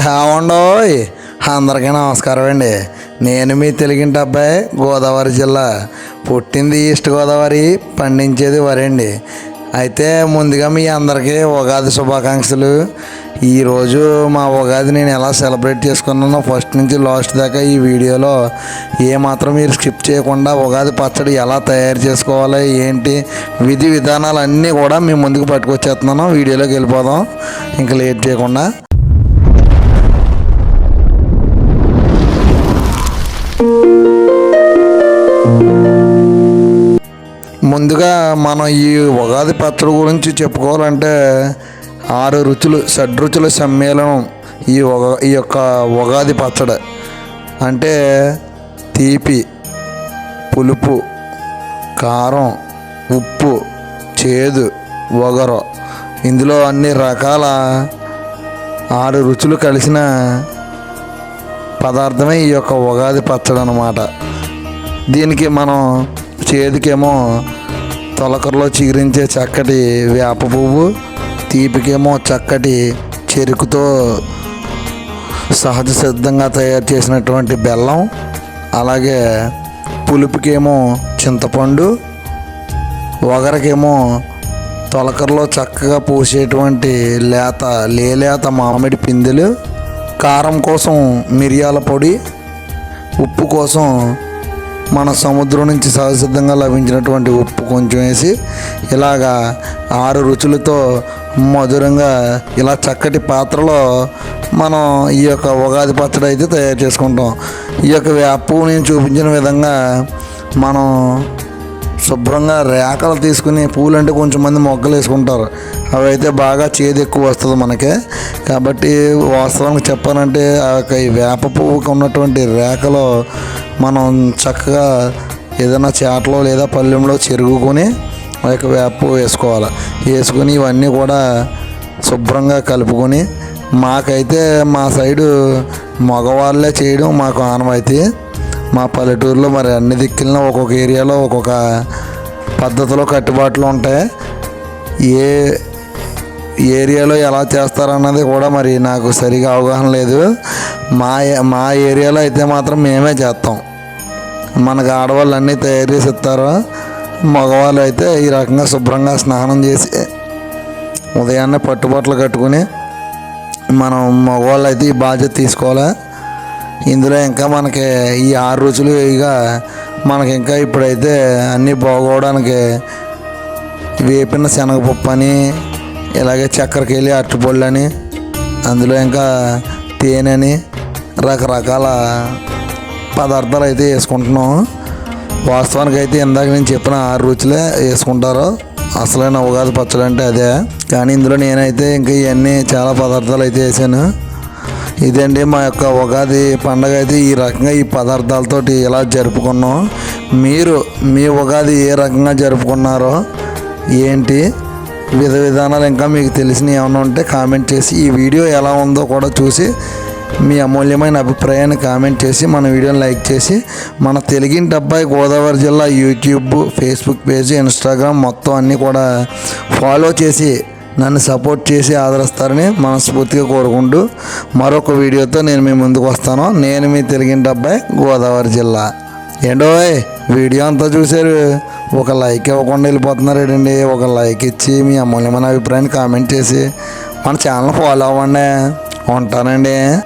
అవుండోయ్ అందరికీ నమస్కారం అండి. నేను మీ తెలుగింటి అబ్బాయి గోదావరి జిల్లా. పుట్టింది ఈస్ట్ గోదావరి పండించేది వరి అండి. అయితే ముందుగా మీ అందరికీ ఉగాది శుభాకాంక్షలు. ఈరోజు మా ఉగాది నేను ఎలా సెలబ్రేట్ చేసుకున్నానో ఫస్ట్ నుంచి లాస్ట్ దాకా ఈ వీడియోలో ఏమాత్రం మీరు స్కిప్ చేయకుండా ఉగాది పచ్చడి ఎలా తయారు చేసుకోవాలి ఏంటి విధి విధానాలు అన్నీ కూడా మీ ముందుకు పట్టుకొచ్చేస్తున్నాను. వీడియోలోకి వెళ్ళిపోదాం. ఇంకా లేట్ చేయకుండా. ముందుగా మనం ఈ ఉగాది పచ్చడి గురించి చెప్పుకోవాలంటే ఆరు రుచులు షడ్రుచుల సమ్మేళనం ఈ ఉగ ఈ యొక్క ఉగాది పచ్చడి. అంటే తీపి పులుపు కారం ఉప్పు చేదు ఒగరు ఇందులో అన్ని రకాల ఆరు రుచులు కలిసిన పదార్థమే ఈ యొక్క ఉగాది పచ్చడి అన్నమాట దీనికి మనం చేదుకేమో తొలకరలో చిగురించే చక్కటి వేప పువ్వు తీపికేమో చక్కటి చెరుకుతో సహజ సిద్ధంగా తయారు చేసినటువంటి బెల్లం అలాగే పులుపుకేమో చింతపండు వగరకేమో తొలకరలో చక్కగా పూసేటువంటి లేత లేలేత మామిడి పిందెలు కారం కోసం మిరియాల పొడి ఉప్పు కోసం మన సముద్రం నుంచి సహజసిద్ధంగా లభించినటువంటి ఉప్పు కొంచెం వేసి ఇలాగా ఆరు రుచులతో మధురంగా ఇలా చక్కటి పాత్రలో మనం ఈ యొక్క ఉగాది పచ్చడి అయితే తయారు చేసుకుంటాం. ఈ యొక్క వేపు నేను చూపించిన విధంగా మనం శుభ్రంగా రేఖలు తీసుకుని పూలు అంటే కొంచెం మంది మొగ్గలు వేసుకుంటారు. అవి అయితే బాగా చేదు ఎక్కువ వస్తుంది మనకి. కాబట్టి వాస్తవానికి చెప్పాలంటే ఆ యొక్క ఈ వేప పువ్వుకి ఉన్నటువంటి రేఖలో మనం చక్కగా ఏదైనా చేటలో లేదా పల్లెంలో చెరుగుకొని ఆ యొక్క వేప పువ్వు వేసుకోవాలి. వేసుకొని ఇవన్నీ కూడా శుభ్రంగా కలుపుకొని మాకైతే మా సైడు మగవాళ్ళే చేయడం మాకు ఆనవాయితీ. మా పల్లెటూరులో మరి అన్ని దిక్కులను ఒక్కొక్క ఏరియాలో ఒక్కొక్క పద్ధతిలో కట్టుబాట్లు ఉంటాయి. ఏ ఏరియాలో ఎలా చేస్తారన్నది కూడా మరి నాకు సరిగా అవగాహన లేదు. మా మా ఏరియాలో అయితే మాత్రం మేమే చేస్తాం. మనకు ఆడవాళ్ళు అన్నీ తయారు చేసి ఇస్తారు. మగవాళ్ళు అయితే ఈ రకంగా శుభ్రంగా స్నానం చేసి ఉదయాన్నే పట్టుబట్టలు కట్టుకుని మనం మగవాళ్ళు అయితే ఈ బాధ్యత తీసుకోవాలి. ఇందులో ఇంకా మనకి ఈ ఆరు రుచులు ఇక మనకి ఇంకా ఇప్పుడైతే అన్నీ బాగోవడానికి వేపిన శనగపప్పు అని ఇలాగే చక్కెరకేళి అరటిపళ్ళు అని అందులో ఇంకా తేనె అని రకరకాల పదార్థాలు అయితే వేసుకుంటున్నాం. వాస్తవానికి అయితే ఇందాక నేను చెప్పిన ఆరు రుచులే వేసుకుంటారు. అసలైన ఉగాది పచ్చడి అంటే అదే. కానీ ఇందులో నేనైతే ఇంకా ఇవన్నీ చాలా పదార్థాలు అయితే వేసాను. ఇదండి మా యొక్క ఉగాది పండగ అయితే ఈ రకంగా ఈ పదార్థాలతోటి ఇలా జరుపుకున్నాం. మీరు మీ ఉగాది ఏ రకంగా జరుపుకున్నారో ఏంటి విధ విధానాలు ఇంకా మీకు తెలిసినవి ఏమైనా ఉంటే కామెంట్ చేసి ఈ వీడియో ఎలా ఉందో కూడా చూసి మీ అమూల్యమైన అభిప్రాయాన్ని కామెంట్ చేసి మన వీడియోని లైక్ చేసి మన తెలుగింటి అబ్బాయి గోదావరి జిల్లా యూట్యూబ్ ఫేస్బుక్ పేజ్ ఇన్స్టాగ్రామ్ మొత్తం అన్నీ కూడా ఫాలో చేసి నన్ను సపోర్ట్ చేసి ఆదరిస్తారని మనస్ఫూర్తిగా కోరుకుంటూ మరొక వీడియోతో నేను మీ ముందుకు వస్తాను. నేను మీ తెలుగింటి అబ్బాయి గోదావరి జిల్లా. ఏంటో వీడియో అంతా చూశారు. ఒక లైక్ ఇవ్వకుండా వెళ్ళిపోతున్నారు ఏంటండి ఒక లైక్ ఇచ్చి మీ అమూల్యమైన అభిప్రాయాన్ని కామెంట్ చేసి మన ఛానల్ ఫాలో అవ్వండి. ఉంటానండి.